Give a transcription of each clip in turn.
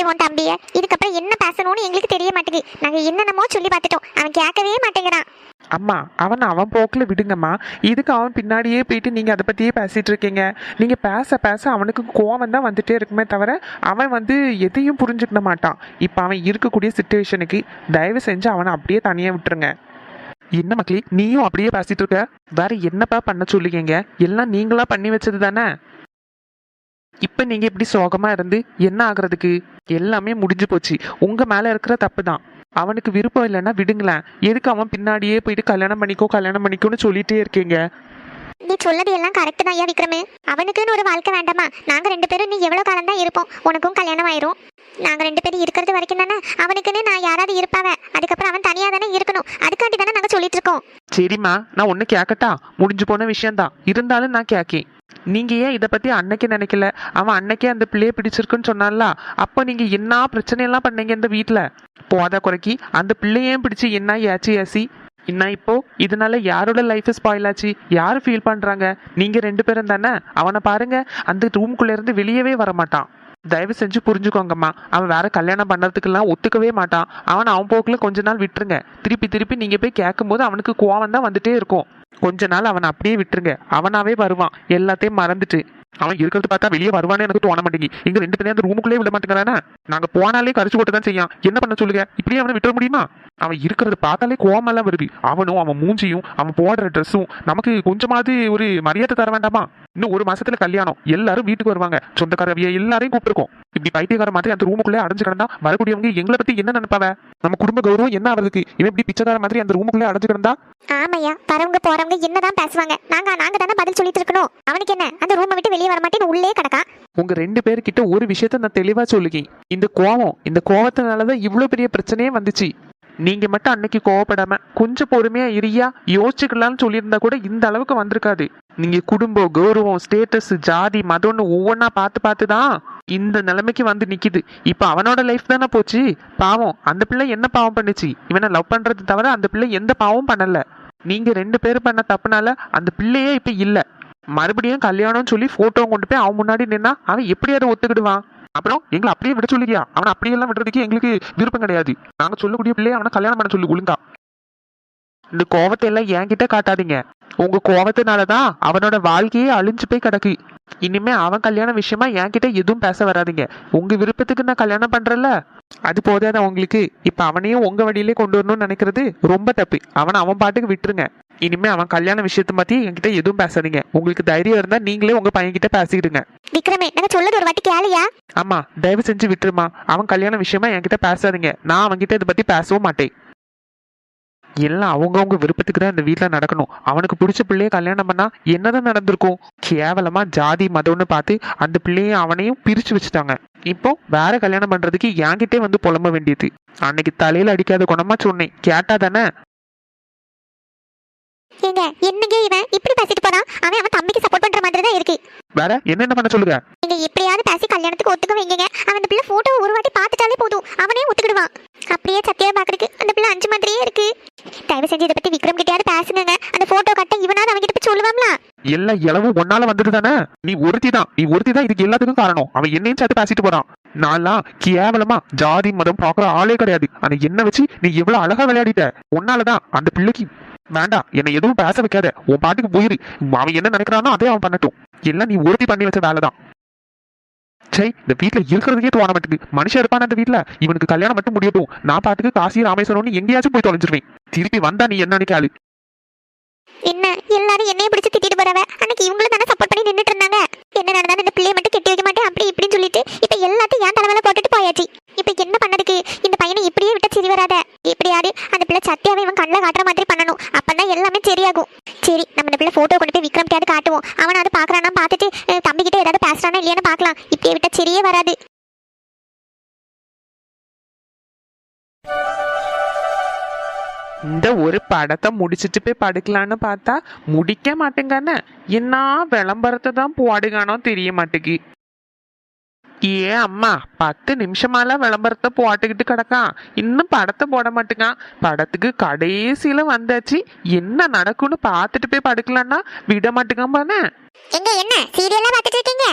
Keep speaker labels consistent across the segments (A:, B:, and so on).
A: சொல்லு உன் தம்பிய. இதுக்கப்புறம் என்ன பேசணும்னு எங்களுக்கு தெரிய மாட்டேங்குது. நாங்க என்னென்னமோ சொல்லி பார்த்துட்டோம். அவன் கேட்கவே மாட்டேங்கிறான்.
B: அம்மா அவன் அவன் போக்கில் விடுங்கம்மா. இதுக்கு அவன் பின்னாடியே போயிட்டு நீங்கள் அதை பற்றியே பேசிகிட்டு இருக்கீங்க. நீங்கள் பேச பேச அவனுக்கு கோவம் தான் வந்துட்டே இருக்குமே தவிர அவன் வந்து எதையும் புரிஞ்சுக்க மாட்டான். இப்போ அவன் இருக்கக்கூடிய சுச்சுவேஷனுக்கு தயவு செஞ்சு அவனை அப்படியே தனியாக விட்டுருங்க. என்ன மக்களே நீயும் அப்படியே பேசிட்டு இருக்க? வேற என்னப்பா பண்ண சொல்லுவீங்க? எல்லாம் நீங்களா பண்ணி வச்சது தானே? இப்போ நீங்கள் இப்படி சோகமா இருந்து என்ன ஆகுறதுக்கு? எல்லாமே முடிஞ்சு போச்சு. உங்க மேல இருக்கிற தப்பு தான். அவனுக்கு விருப்பம் இல்லைன்னா விடுங்களேன். எதுக்கு அவன் பின்னாடியே போயிட்டு கல்யாணம் பண்ணிக்கோ கல்யாணம் பண்ணிக்கோன்னு சொல்லிட்டே இருக்கீங்க?
A: நீ சொல்லது எல்லாம் கரெக்ட் தான் ஐயா விக்ரமு. அவனுக்குன்னு ஒரு வாழ்க்கை வேண்டாமா? நாங்க ரெண்டு பேரும் நீ எவ்வளவு காலம் தான் இருப்போம். உனக்கும் கல்யாணம் ஆயிரும். நாங்க ரெண்டு பேரும் இருக்கிறது வரைக்கும் தானே? அவனுக்குன்னு நான் யாராவது இருப்பாவ? அதுக்கப்புறம் அவன் தனியா தானே இருக்கணும். அதுக்காண்டி தானே நாங்க சொல்லிட்டு இருக்கோம்.
B: சரிம்மா நான் ஒன்று கேட்கட்டா முடிஞ்சு போன விஷயம்தான். இருந்தாலும் நான் கேட்கேன் நீங்க ஏன் இதை பத்தி அன்னைக்கு நினைக்கல? அவன் அன்னைக்கே அந்த பிள்ளைய பிடிச்சிருக்குன்னு சொன்னான்ல. அப்போ நீங்க என்ன பிரச்சனையெல்லாம் பண்ணீங்க இந்த வீட்டில் போதா குறைக்கி அந்த பிள்ளையையும் பிடிச்சி என்ன ஏச்சி ஏசி? என்ன இப்போ? இதனால யாரோட லைஃப் ஸ்பாயில் ஆச்சு? யார் ஃபீல் பண்றாங்க? நீங்க ரெண்டு பேரும் தானே? அவனை பாருங்க. அந்த ரூம்குள்ள இருந்து வெளியவே வர மாட்டான் தயவு செஞ்சு புரிஞ்சுக்கோங்கம்மா. அவன் வேற கல்யாணம் பண்ணுறதுக்கெல்லாம் ஒத்துக்கவே மாட்டான். அவன் அவன் போக்கில் கொஞ்ச நாள் விட்டுருங்க. திருப்பி திருப்பி நீங்கள் போய் கேட்கும்போது அவனுக்கு கோவம் தான் வந்துட்டே இருக்கும். கொஞ்ச நாள் அவனை அப்படியே விட்டுருங்க. அவனாவே வருவான். எல்லாத்தையும் மறந்துட்டு. அவன் இருக்கிறது பார்த்தா வெளியே வருவானே எனக்கு தோண மாட்டேங்கி. இங்க ரெண்டு பேரும் அந்த ரூமுக்குள்ளே விட மாட்டேங்கிறானே? நாங்க போனாலே கரிச்சு போட்டு தான் செய்யான். என்ன பண்ண சொல்லுங்க? இப்படியே அவனை விட்டுற முடியுமா? அவன் இருக்கிறது பார்த்தாலே கோமெல்லாம் வருது. அவனும் அவன் மூஞ்சியும் அவன் போடுற ட்ரெஸ்ஸும் நமக்கு கொஞ்சமாவது ஒரு மரியாதை தர வேண்டாமா? இன்னும் ஒரு மாசத்துல கல்யாணம். எல்லாரும் வீட்டுக்கு வருவாங்க. சொந்தக்காரவிய எல்லாரையும் கூப்பிட்டுருக்கோம். இப்படி பைத்தியக்கார மாதிரி அந்த ரூமுக்குள்ளே அடைஞ்சு கிடந்தா வரக்கூடியவங்க எங்களை பத்தி என்ன நினைப்பாவ? நம்ம குடும்ப கௌரவம் என்ன ஆகுறதுக்கு இவன் இப்படி பிச்சைக்கார மாதிரி அந்த ரூமுக்குள்ளே அடைஞ்சு கிடந்தா?
A: ஆமையா வரவங்க போறவங்க என்னதான் பேசுவாங்க. நாங்க நாங்க தானே பதில் சொல்லிட்டு இருக்கணும். அவனுக்கு என்ன? அந்த ரூமை விட்டு வெளியே வர மாட்டேன்னு உள்ளே கிடக்கான்
B: உங்க ரெண்டு பேர்கிட்ட ஒரு விஷயத்த நான் தெளிவா சொல்லுகேன் இந்த கோவம் இந்த கோவத்தினாலதான் இவ்வளவு பெரிய பிரச்சனையே வந்துச்சு. நீங்க மட்டும் அன்னைக்கு கோவப்படாம கொஞ்சம் பொறுமையா இரியா யோசிச்சுக்கலாம்னு சொல்லியிருந்தா கூட இந்த அளவுக்கு வந்திருக்காது. நீங்க குடும்பம் கௌரவம் ஸ்டேட்டஸ் ஜாதி மதம்னு ஒவ்வொன்றா பார்த்து பார்த்து தான் இந்த நிலைமைக்கு வந்து நிக்குது. இப்ப அவனோட லைஃப் தானே போச்சு? பாவம் அந்த பிள்ளை என்ன பாவம் பண்ணுச்சு? இவனை லவ் பண்றது தவிர அந்த பிள்ளை எந்த பாவம் பண்ணல. நீங்க ரெண்டு பேரும் பண்ண தப்புனால அந்த பிள்ளையே இப்ப இல்ல. மறுபடியும் கல்யாணம்னு சொல்லி போட்டோ கொண்டு போய் அவன் முன்னாடி நின்னா அவன் எப்படி அதை ஒத்துக்கிடுவான். அப்புறம் எங்களை அப்படியே விட சொல்லுறியா அவனை அப்படியெல்லாம் விடுறதுக்கு எங்களுக்கு விருப்பம் கிடையாது. நாங்க சொல்லக்கூடிய பிள்ளைய அவனை கல்யாணம் பண்ண சொல்லு ஒழுங்கா. இந்த கோவத்தை எல்லாம் என்கிட்ட காட்டாதீங்க. உங்க கோவத்தினாலதான் அவனோட வாழ்க்கையே அழிஞ்சு போய் கிடக்கு. இனிமே அவன் கல்யாண விஷயமா என்கிட்ட எதுவும் பேச வராதீங்க. உங்க விருப்பத்துக்கு நான் கல்யாணம் பண்றேன்ல? அது போதாதான் உங்களுக்கு? இப்ப அவனையும் உங்க வழியிலே கொண்டு வரணும்னு நினைக்கிறது ரொம்ப தப்பு. அவனை அவன் பாட்டுக்கு விட்டுருங்க. இனிமே அவன் கல்யாண விஷயத்தை பத்தி என்கிட்ட எதுவும் பேசாதீங்க. உங்களுக்கு தைரியம் இருந்தா நீங்களே உங்க பையன்கிட்ட பேசிக்கிடுங்க.
A: விக்ரமே நாங்க சொல்லது ஒரு வாட்டி கேளுயா?
B: ஆமா தயவு செஞ்சு விட்டுருமா. அவன் கல்யாண விஷயமா என்கிட்ட பேசாதீங்க. நான் அவன்கிட்ட இதை பத்தி பேசவும் மாட்டேன். எல்லாம் அவங்கவுங்க விருப்பத்துக்கு தான் இந்த வீட்ல நடக்கணும். அவனுக்கு பிடிச்ச பிள்ளைய கல்யாணம் பண்ணா என்னதான் நடந்திருக்கும்? கேவலமா ஜாதி மதம்னு பார்த்து அந்த பிள்ளையும் அவனையும் பிரிச்சு வச்சுட்டாங்க. இப்போ வேற கல்யாணம் பண்றதுக்கு என்கிட்டே வந்து புலம்ப வேண்டியது. அன்னைக்கு தலையில அடிக்காத குணமா சொன்னேன். கேட்டா தானே?
A: ஏங்க என்னங்க இவன்? இப்படி பேசிட்டு போறான் அவன் அவன் தம்பிக்கு சப்போர்ட் பண்ற மாதிரி தான் இருக்கு.
B: வேற? என்னென்ன பண்ண சொல்லுங்க?
A: நீங்க எப்படியாவது பேசி கல்யாணத்துக்கு ஒத்துக்க வைங்க அவன் அந்த பிள்ளை போட்டோ ஒரு வாட்டி பார்த்துட்டாலே போதும். அவனே ஒத்துக்கிடுவான். அப்படியே சத்தியம் பாக்குறதுக்கு அந்த பிள்ளை அஞ்சு மாதிரியே இருக்கு. தயவு செஞ்சு இதை பத்தி விக்ரம் கிட்டயாவது பேசுங்க அந்த போட்டோ கட்ட இவனாவது அவங்க கிட்ட போய் சொல்லுவாங்களா
B: எல்லா இளவும் ஒன்னால வந்தது தானே? நீ ஒருத்தி தான். நீ ஒருத்தி தான். இதுக்கு எல்லாத்துக்கும் காரணம். அவன் என்னையும் சேர்த்து பேசிட்டு போறான். நான்லாம் கேவலமா ஜாதி மதம் பாக்குற ஆளே கிடையாது. ஆனா என்ன வச்சு நீ எவ்வளவு அழகா விளையாடிட்ட? உன்னாலதான் அந்த பிள்ளைக்கு வேண்டாம். என்னை எதுவும் பேச வைக்காத. உன் பாட்டுக்கு போயிரு. அவன் என்ன நினைக்கிறானோ அதே அவன் பண்ணட்டும். எல்லாம் நீ உறுதி பண்ணி வச்ச வேலை தான் சரி இந்த வீட்ல இருக்கிறதுக்கே தோண மாட்டேங்குது. மனுஷன் இருப்பான் அந்த வீட்ல. இவனுக்கு கல்யாணம் மட்டும் முடியட்டும். நான் பாட்டுக்கு காசி ராமேஸ்வரம்னு எங்கேயாச்சும் போய் தொலைஞ்சிருவேன். திருப்பி வந்தா நீ என்ன நினைக்காது
A: என்ன? எல்லாரும் என்னைய பிடிச்சு திட்டிட்டு போறவ? அன்னைக்கு இவங்களும் தானே சப்போர்ட் பண்ணி நின்னுட்டு இருந்தாங்க. என்ன நடந்தாலும் இந்த பிள்ளைய மட்டும் கெட்டி வைக்க மாட்டேன். அப்படி இப்படின்னு சொல்லிட்டு இப்ப எல்லாத்தையும் ஏன் தலைமையில போட்டுட்டு போயாச்சு. இப்ப என்ன பண்ணதுக்கு? பையனை இப்படியே விட்ட சரி வராத. இப்படியாடி அந்த பிள்ளை சத்தியாவை இவன் கண்ணில் காட்டுற மாதிரி பண்ணணும். அப்பதான் எல்லாமே சரியாகும். சரி நம்ம இந்த பிள்ளை ஃபோட்டோ கொண்டு போய் விக்ரம்கிட்டயாவது காட்டுவோம். அவன் அது பார்க்குறானா பார்த்துட்டு தம்பிக்கிட்ட ஏதாவது பேசுறானா இல்லையான்னு பார்க்கலாம் இப்படியே விட்டா சரியே வராது.
B: இந்த ஒரு படத்தை முடிச்சிட்டு போய் படுக்கலான்னு பார்த்தா முடிக்க மாட்டேங்கானே என்ன விளம்பரத்தை தான் போடுகானோ தெரிய மாட்டேங்கி ஏ அம்மா. பத்து நிமிஷமால விளம்பரத்தை போட்டுக்கிட்டு கிடக்கான் இன்னும் படத்தை போட மாட்டேங்கான் படத்துக்கு கடைசியில வந்தாச்சு. என்ன நடக்கும்னு பார்த்துட்டு போய் படுக்கலான்னா விட மாட்டேங்கான் பானே
A: எங்க என்ன? சீரியலா பார்த்துட்டு இருக்கீங்க?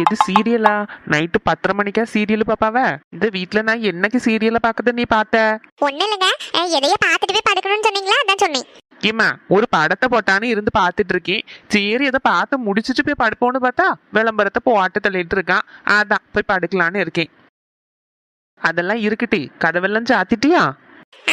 B: எது சீரியலா நைட்டு பத்தரை மணிக்கா சீரியல் பாப்பாவ இந்த வீட்ல நான் என்னைக்கு சீரியலை பாக்குறது நீ பார்த்த?
A: ஒண்ணு இல்லைங்க. எதையோ பார்த்துட்டு போய் படுக்கணும்னு
B: ஏம்மா ஒரு படத்தை போட்டான்னு இருந்து பார்த்துட்டு இருக்கேன் சரி அதை பார்த்து முடிச்சிட்டு போய் படுப்போன்னு பார்த்தா விளம்பரத்தை போட்டு தள்ளிட்டு இருக்கான். அதான் போய் படுக்கலான்னு இருக்கேன். அதெல்லாம் இருக்கட்டி. கதவெல்லாம் சாத்திட்டியா?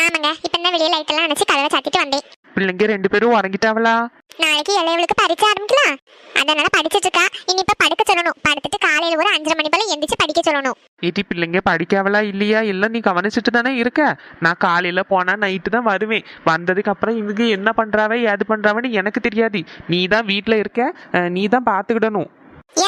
A: ஆமாங்க இப்ப தான் வெளியே லைட் எல்லாம் அணைச்சு கதவை சாத்திட்டு வந்தேன்.
B: பிள்ளைங்க ரெண்டு பேரும் உறங்கிட்டாவளா?
A: நாளைக்கு இளையவளுக்கு பரிச்சை ஆரம்பிக்கலாம். அதனால படிச்சிட்டு இருக்கா. இனி இப்ப படுக்க சொல்லணும் படுத்துட்டு காலையில ஒரு அஞ்சரை மணி போல எந்திரிச்சு படிக்க சொல்லணும்.
B: ஏட்டி பிள்ளைங்க படிக்காவளா இல்லையா? எல்லாம் நீ கவனிச்சுட்டு தானே இருக்க? நான் காலையில போனா நைட்டு தான் வருவேன். வந்ததுக்கு அப்புறம் இவங்க என்ன பண்றாவ ஏது பண்றாவன்னு எனக்கு தெரியாது. நீ தான் வீட்டுல இருக்க நீ தான் பாத்துக்கிடணும்.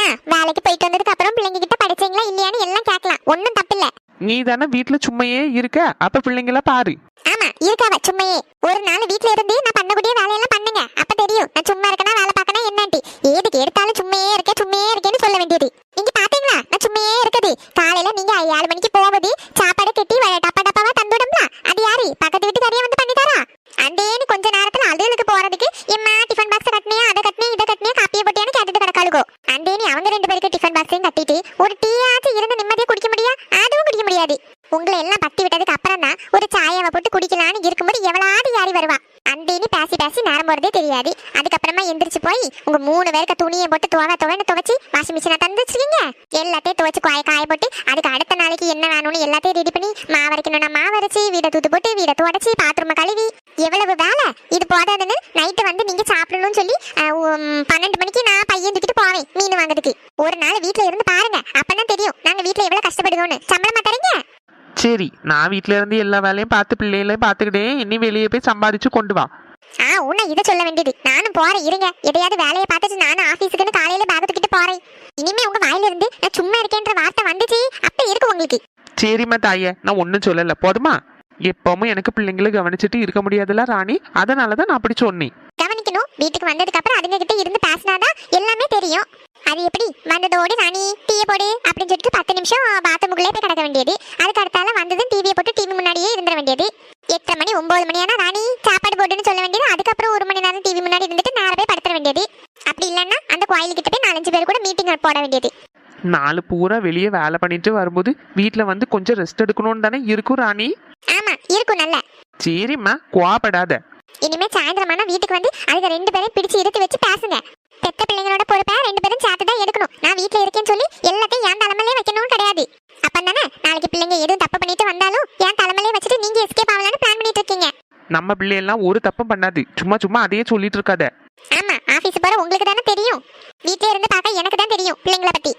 A: ஏன்? வேலைக்கு போயிட்டு வந்ததுக்கு அப்புறம் பிள்ளைங்க கிட்ட படிச்சீங்களா இல்லையான்னு எல்லாம் கேட்கலாம். ஒன்றும் தப்பில்ல.
B: நீ தானே வீட்டுல சும்மையே இருக்க? அப்ப பிள்ளைங்கள பாரு.
A: ஆமா இருக்காவ சும்மையே. ஒரு நாள் வீட்ல இருந்து நான் பண்ணக்கூடிய வேலையெல்லாம் பண்ணுங்க. அப்ப தெரியும். நான் சும்மா இருக்கனா வேலை பார்க்கனா என்னன்ட்டு ஏதுக்கு எடுத்தாலும் சும்மையே இருக்க சும்மையே இருக்கேன்னு சொல்ல வேண்டியது. நீங்க பாத்தீங்களா? நான் சும்மையே இருக்குது. காலையில நீங்க ஏழு மணிக்கு போகுது சாப்பாடு கட்டி வ- டப்பா டப்பாவா தந்துடும்ல அது யாரு? பக்கத்து வீட்டு வீட்டுக்காரியா வந்து பண்ணி தரா அந்தேன்னு கொஞ்ச நேரத்துல அதுகளுக்கு போறதுக்கு எம்மா டிஃபன் பாக்ஸ் கட்டினியா அதை கட்டினியா இதை கட்டினியா காப்பியை போட்டியான்னு கேட்டுட்டு கிடக்காளுகோ. அந்தேனி அவங்க ரெண்டு பேருக்கு டிஃபன் பாக்ஸையும் கட்டிட்டு ஒரு டீ இருந்து நிம்மதியா குடிக்க முடியா அதுவும் குடிக்க முடியாது உங்களை எல்லாம் பத்தி விட்டதுக்கு அப்புறம் தான் ஒரு சாயாவை போட்டு குடிக்கலான்னு இருக்கும்போது எவ்வளாவது யாரி வருவா அந்தேனி பேசி பேசி நேரம் போறதே தெரியாது அதுக்கப்புறமா எந்திரிச்சு போய் உங்க மூணு பேருக்கு துணியை போட்டு துவ துவன்னு துவச்சி வாஷிங் மிஷினை தந்து எல்லாத்தையும் துவைச்சு காய காய போட்டு அதுக்கு அடுத்த நாளைக்கு என்ன வேணும்னு எல்லாத்தையும் ரெடி பண்ணி மாவு அரைக்கணும்னா மாவு அரைச்சி வீடை தூத்து போட்டு வீடை துடைச்சி பாத்ரூமை கழுவி எவ்வளவு வேலை? இது போதாதுன்னு நைட்டு வந்து நீங்க சாப்பிடணும்னு சொல்லி உம், பன்னெண்டு மணிக்கு நான் பையன் தூக்கிட்டு போவேன் மீன் வாங்குறதுக்கு. ஒரு நாள் வீட்ல இருந்து பாருங்க அப்பதான் தெரியும் நாங்க வீட்ல எவ்வளவு கஷ்டப்படுதோன்னு. சம்பளமா தரீங்க?
B: சரி நான் வீட்ல இருந்து எல்லா வேலையும் பார்த்து பிள்ளைகளையும் பார்த்துக்கிட்டே இனி வெளியே போய் சம்பாதிச்சு கொண்டு வா.
A: ஆ உன்னை இதை சொல்ல வேண்டியது. நானும் போறேன் இருங்க. எதையாவது வேலையை பார்த்துட்டு நானும் ஆபீஸுக்குன்னு காலையில பேக் தூக்கிட்டு போறேன். இனிமே உங்க வாயில இருந்து நான் சும்மா இருக்கேன்ற வார்த்தை வந்துச்சு. அப்ப இருக்கு உங்களுக்கு?
B: சரிம்மா தாயே நான் ஒன்றும் சொல்லல. போதுமா? எப்பவும் எனக்கு பிள்ளைங்களை கவனிச்சுட்டு இருக்க முடியாதுல்ல ராணி? அதனால தான் நான் அப்படி சொன்னேன்.
A: கவனிக்கணும். வீட்டுக்கு வந்ததுக்கு அப்புறம் அதுங்க கிட்ட இருந்து பேசினாதான் எல்லாமே தெரியும். அது எப்படி? வந்ததோடு ராணி டீயை போடு அப்படின்னு சொல்லிட்டு பத்து நிமிஷம் பாத்ரூமுக்குள்ளே போய் கிடக்க வேண்டியது. அதுக்கு அடுத்தால வந்ததும் டிவியை போட்டு டிவி முன்னாடியே இருந்துட வேண்டியது. எட்டரை மணி ஒன்பது மணி ஆனா ராணி சாப்பாடு போட்டுன்னு சொல்ல வேண்டியது. அதுக்கப்புறம் ஒரு மணி நேரம் டிவி முன்னாடி இருந்துட்டு நேரம் போய் படுத்துற வேண்டியது. அப்படி இல்லைன்னா அந்த கோயிலுக்கிட்ட போய் நாலஞ்சு பேர் கூட மீட்டிங் போட வேண்டியது.
B: நாலு பூரா வெளியே வேலை பண்ணிட்டு வரும்போது வீட்டில் வந்து கொஞ்சம் ரெஸ்ட் எடுக்கணும்னு தானே இருக்கும் ராணி?
A: ஆமா இருக்கும் நல்ல.
B: சரிம்மா கோவப்படாத.
A: இனிமே சாயந்தரமான வீட்டுக்கு வந்து அதுக்கு ரெண்டு பேரையும் பிடிச்சு இழுத்து வச்சு பேசுங்க. பெத்த பிள்ளைங்களோட பொறுப்பை ரெண்டு பேரும் சேர்த்து தான் எடுக்கணும். நான் வீட்ல இருக்கேன்னு சொல்லி எல்லாத்தையும் என் தலைமையிலே வைக்கணும்னு கிடையாது. அப்பந்தானே நாளைக்கு பிள்ளைங்க எதுவும் தப்பு பண்ணிட்டு வந்தாலும் என் தலைமையிலே வச்சுட்டு நீங்க எஸ்கேப் ஆகலாம்னு பிளான் பண்ணிட்டு இருக்கீங்க
B: நம்ம பிள்ளையெல்லாம் ஒரு தப்பும் பண்ணாது. சும்மா சும்மா அதையே சொல்லிட்டு இருக்காத
A: ஆமா ஆபீஸ் போற உங்களுக்கு தானே தெரியும். வீட்லயே இருந்து பார்க்க எனக்கு தான் தெரியும் பிள்ளைங்கள பத்தி.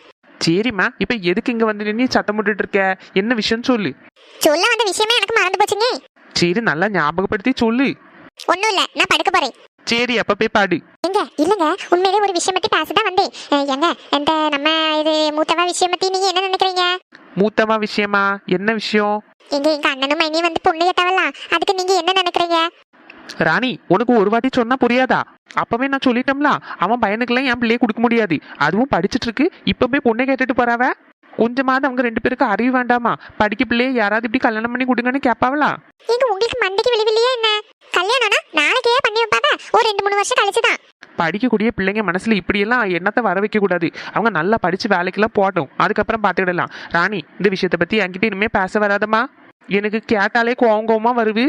B: சரிம்மா இப்போ எதுக்கு இங்கே வந்து நின்று சத்தம் போட்டுட்டு இருக்க என்ன விஷயம் சொல்லு.
A: சொல்ல வந்த விஷயமே எனக்கு மறந்து போச்சுங்க.
B: சரி நல்லா ஞாபகப்படுத்தி சொல்லு.
A: ஒண்ணும் இல்ல நான் படுக்க போறேன்.
B: சரி அப்போ போய் பாடு.
A: எங்க இல்லங்க உண்மையிலே ஒரு விஷயம் பத்தி பேசதான் வந்தேன். ஏங்க இந்த நம்ம இது மூத்தவா விஷயம் பத்தி நீங்க என்ன நினைக்கிறீங்க?
B: மூத்தமா விஷயமா? என்ன விஷயம்?
A: எங்க எங்க அண்ணனும் மைனியும் வந்து பொண்ணு கேட்டவளா அதுக்கு நீங்க என்ன நினைக்கிறீங்க?
B: ராணி உனக்கு ஒரு வாட்டி சொன்னா புரியாதா? அப்பவே நான் சொல்லிட்டோம்ல அவன் பையனுக்கெல்லாம் என் பிள்ளைய கொடுக்க முடியாது. அதுவும் படிச்சிட்டு இருக்கு இப்ப போய் பொண்ணை கேட்டுட்டு போறாவ? கொஞ்சமாவது அவங்க ரெண்டு பேருக்கு அறிவு வேண்டாமா? படிக்க பிள்ளைய யாராவது இப்படி கல்யாணம் பண்ணி கொடுங்கன்னு கேட்பாவளா
A: எங்க உங்களுக்கு மண்டைக்கு விழுவில்லையா என்ன? கல்யாணம்னா நாளைக்கே பண்ணி வைப்பாங்க ஒரு ரெண்டு மூணு வருஷம் கழிச்சுதான்
B: படிக்கக்கூடிய பிள்ளைங்க மனசுல இப்படியெல்லாம் எண்ணத்தை வர வைக்க கூடாது அவங்க நல்லா படிச்சு வேலைக்கெல்லாம் போட்டும் அதுக்கப்புறம் பார்த்துக்கிடலாம். ராணி இந்த விஷயத்தை பத்தி என்கிட்ட இனிமே பேச வராதம்மா. எனக்கு கேட்டாலே கோவம் கோவமா வருது.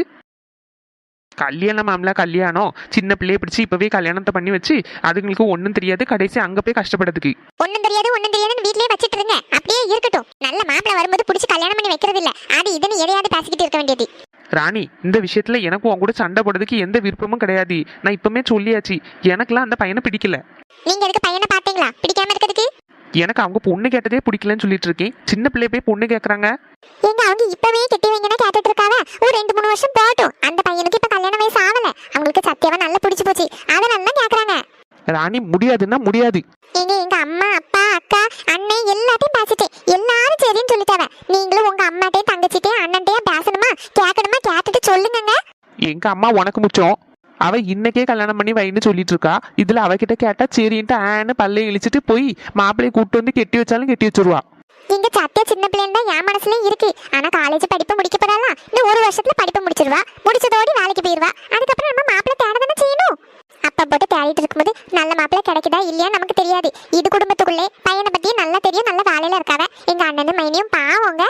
B: கல்யாணம் மாமலா கல்யாணம். சின்ன பிள்ளைய பிடிச்சி இப்பவே கல்யாணத்தை பண்ணி வச்சு அதுங்களுக்கு ஒன்றும் தெரியாது. கடைசி அங்க போய் கஷ்டப்படுறதுக்கு.
A: ஒண்ணும் தெரியாது ஒண்ணும் தெரியாதுன்னு வீட்லயே வச்சிட்டு இருங்க. அப்படியே இருக்கட்டும். நல்ல மாப்பிளை வரும்போது புடிச்சு கல்யாணம் பண்ணி வைக்கிறது இல்ல. அது இதுன்னு எதையாவது பேசிக்கிட்டு இருக்க வேண்டியது.
B: ராணி இந்த விஷயத்துல எனக்கு உன் கூட சண்டை போடுறதுக்கு எந்த விருப்பமும் கிடையாது. நான் இப்பவுமே சொல்லியாச்சு. எனக்கெல்லாம் அந்த பையனை பிடிக்கல.
A: நீங்க அதுக்கு பையனை பாத்தீங்களா
B: எனக்கு அவங்க பொண்ணு கேட்டதே பிடிக்கலன்னு சொல்லிட்டு இருக்கேன். சின்ன பிள்ளை போய் பொண்ணு கேக்குறாங்க?
A: எங்க அவங்க இப்பவே கெட்டி வைங்கன்னு கேட்டுட்டு இருக்காவ ஒரு ரெண்டு மூணு வருஷம் போகட்டும். அந்த பையனுக்கு இப்ப கல்யாண வயசு ஆகல. அவங்களுக்கு சத்தியமா நல்லா பிடிச்சு போச்சு. அதனால தான் கேக்குறாங்க.
B: ராணி முடியாதுன்னா முடியாது.
A: எங்க எங்க அம்மா அப்பா அக்கா அண்ணன் எல்லாத்தையும் பேசிட்டேன். எல்லாரும் சரின்னு சொல்லிட்டாவ நீங்களும் உங்க அம்மாட்டையும் தங்கச்சிட்டையும் அண்ணன்ட்டையும் பேசணுமா? கேட்கணுமா கேட்டுட்டு சொல்லுங்கங்க.
B: எங்க அம்மா உனக்கு முச்சம். அவ இன்னைக்கே கல்யாணம் பண்ணி வைன்னு சொல்லிட்டு இருக்கா இதுல அவகிட்ட கேட்டா சரின்ட்டு ஆன்னு பல்லை இழிச்சிட்டு போய் மாப்பிள்ளைய கூட்டு வந்து கெட்டி வச்சாலும் கெட்டி வச்சிருவா.
A: எங்க சத்திய சின்ன பிள்ளைங்க என் மனசுலயும் இருக்கு. ஆனா காலேஜ் படிப்பு முடிக்க போறாளா? இன்னும் ஒரு வருஷத்துல படிப்பு முடிச்சிருவா. முடிச்சதோடு வேலைக்கு போயிருவா. அதுக்கப்புறம் நம்ம மாப்பிள்ளை தேட தானே செய்யணும்? அப்ப போட்டு தேடிட்டு இருக்கும்போது நல்ல மாப்பிள்ளை கிடைக்குதா இல்லையா நமக்கு தெரியாது. இது குடும்பத்துக்குள்ளே பையனை பத்தி நல்லா தெரியும் நல்ல வேலையில இருக்காவ. எங்க அண்ணனும் மைனியும் பாவங்க.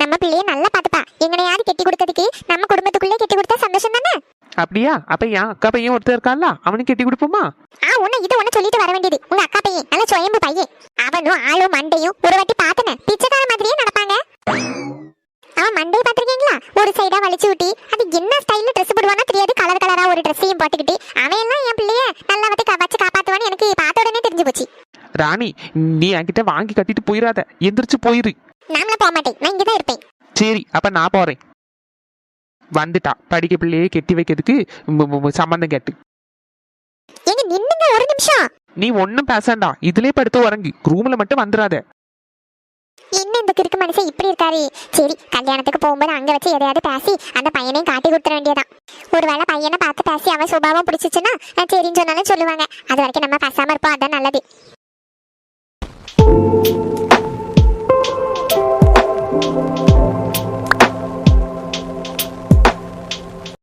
A: நம்ம பிள்ளைய நல்லா பாத்துப்பா எங்கனையாவது கெட்டி கொடுக்கறதுக்கு நம்ம குடும்பத்துக்குள்ளே கெட்டி கொடுத்தா சந்தோஷம் தானே
B: அப்படியா? அப்ப என் அக்கா பையன் ஒருத்தர் இருக்கான்ல அவனுக்கு கட்டி கொடுப்போமா?
A: ஆ உன்னை இது ஒண்ணு சொல்லிட்டு வர வேண்டியது. உங்க அக்கா பையன் நல்ல சுயம்பு பையன். அவனும் ஆளும் மண்டையும் ஒரு வாட்டி பார்த்தனே. பிச்சைக்கார மாதிரியே நடப்பாங்க. அவன் மண்டையை பார்த்திருக்கீங்களா? ஒரு சைடா வலிச்சு விட்டி அது என்ன ஸ்டைல்ல Dress போடுவானோ தெரியாது. கலர் கலரா ஒரு ட்ரெஸ்ஸையும் போட்டுக்கிட்டு அவன் எல்லாம் என் பிள்ளைய நல்லா வந்து வச்சு காப்பாத்துவான்னு எனக்கு பார்த்த உடனே தெரிஞ்சு போச்சு.
B: ராணி நீ என்கிட்ட வாங்கி கட்டிட்டு போயிடாத எந்திரிச்சு போயிரு.
A: நாமள போக மாட்டேன். நான் இங்கதான் இருப்பேன்.
B: சரி அப்ப நான் போறேன். வந்துட்டா. படிக்க பிள்ளையே கெட்டி வைக்கிறதுக்கு சம்மந்தம் கேட்டு.
A: ஒரு நிமிஷம்.
B: நீ ஒன்னும் பேசாண்டா. இதுலயே படுத்து உறங்கி. ரூம்ல மட்டும் வந்துடாத.
A: என்ன இந்த கிறுக்கு மனுஷன் இப்படி இருக்காரு? சரி கல்யாணத்துக்கு போகும்போது அங்க வச்சு எதையாவது பேசி அந்த பையனையும் காட்டி கொடுத்துட வேண்டியதான் ஒருவேளை பையனை பார்த்து பேசி அவன் சுபாவம் பிடிச்சிச்சுன்னா சரின்னு சொன்னாலும் சொல்லுவாங்க. அது வரைக்கும் நம்ம பேசாம இருப்போம். அதான் நல்லது. Thank you.